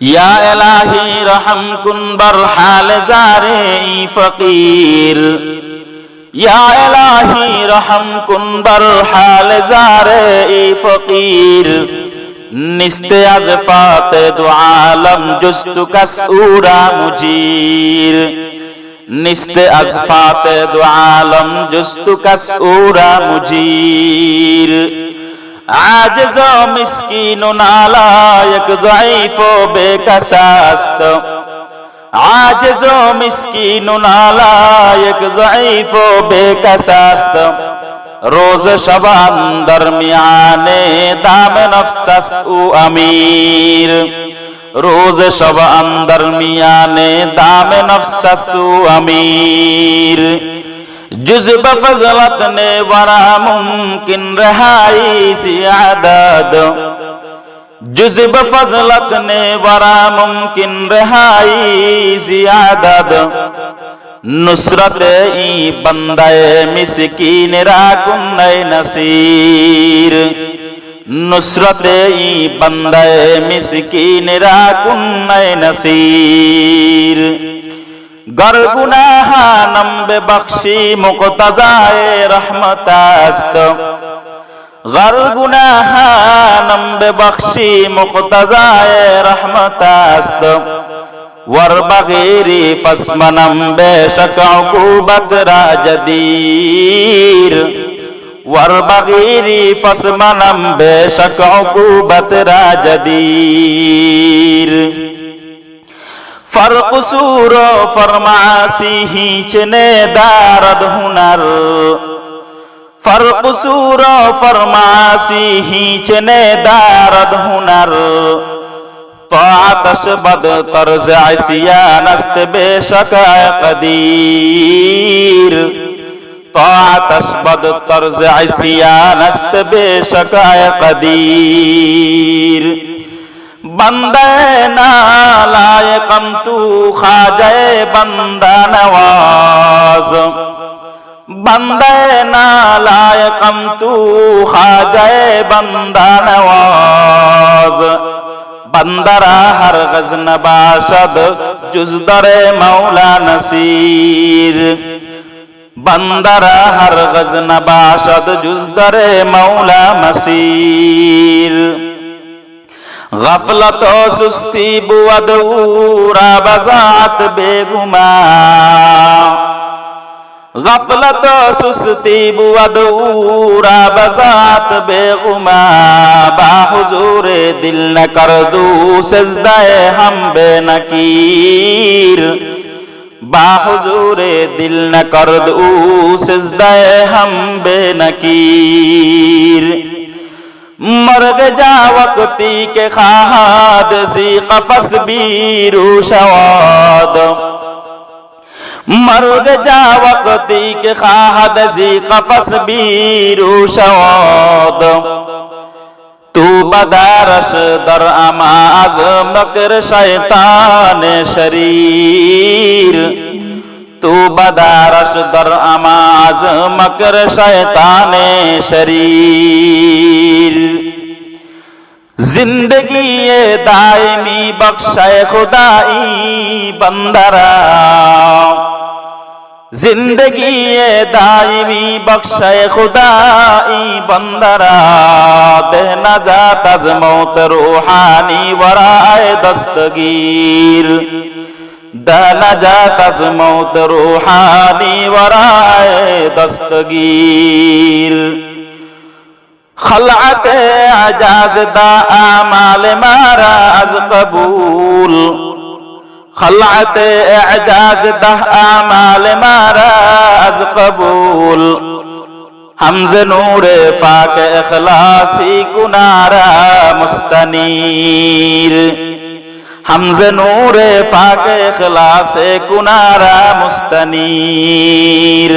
ইয়া এলাহি রহম কুন বরহাল জারে ফকির। ইয়া এলাহি রহম কুন বরহাল জারে ফকির। নিস্তে আজ ফাতে দু আলম জুস্তু কাসুরা মুজির। নিস্তে আজ ফাতে দু আলম জুস্তু কাসুরা মুজির। عاجز و مسکین و نالایک ضعیف و بے کساست عاجز و مسکین و نالایک ضعیف و بے کساست روز شب اندر میانے دام نفسست او امیر. روز شب اندر میانے دام نفسست او امیر. جزب فضلتنے ورا ممکن رہائی سی عدد جزب فضلتنے ورا ممکن رہائی سی عدد নুসরত ই বন্দায় মিসকিনেরা কুন্দায় নসির নুসরত ই বন্দায় মিসকিনেরা কুন্দায় নসির گر گناہ نمب بخشی مقتضائے رحمت است گر گناہ نمب بخشی مقتضائے رحمت است ور بغیری فسمنم بے شک عقوبت را جدیر ور بغیری فسمنم بے شک عقوبت را جدیر فرق سور و فرماسی هیچ ندارد هنر فرق سور و فرماسی هیچ ندارد هنر طاعتش بد طرز عصیان است بیشک قدیر طاعتش بد طرز عصیان است بیشک قدیر بندے نالائے کم تو خاجے بندہ نواز بندے نالائے کم تو خاجے بندہ نواز بندرا ہر غزن باشد جزدر مولا نصیر بندرا ہر غزن باشد جزدر مولا مسیر গাফলত সুস্তি বুয়াদ উরা বাজাত বেগুমা। গাফলত সুস্তি বুয়াদ উরা বাজাত বেগুমা। বা হুজুরে দিল না কর দু সজদায় হাম বে নকির। বা হুজুরে দিল না কর দু সজদায় হাম বে নকির। مرغ جا وقتی کے خواہد سی قفص بیرو شواد مرغ جا وقتی کے خواہد سی قفص بیرو شواد تو بدارش در اماز مکر شیطان شریر تو بدارش در اماز مکر شیطان شریر زندگی دائمی بخشے خدائی بندرا زندگی دائمی بخشے خدائی بندرا دے نجات از موت روحانی ورائے دستگیر دا نجات از موت روحانی ورائے دستگیر خلعت عجاز دا اعمال مارا از قبول خلعت اعجاز دا اعمال مارا از قبول حمز نور فاک اخلاصی کنارا مستنیر হামজে নূরে পাকে খলাসে কুনারা মুস্তানির।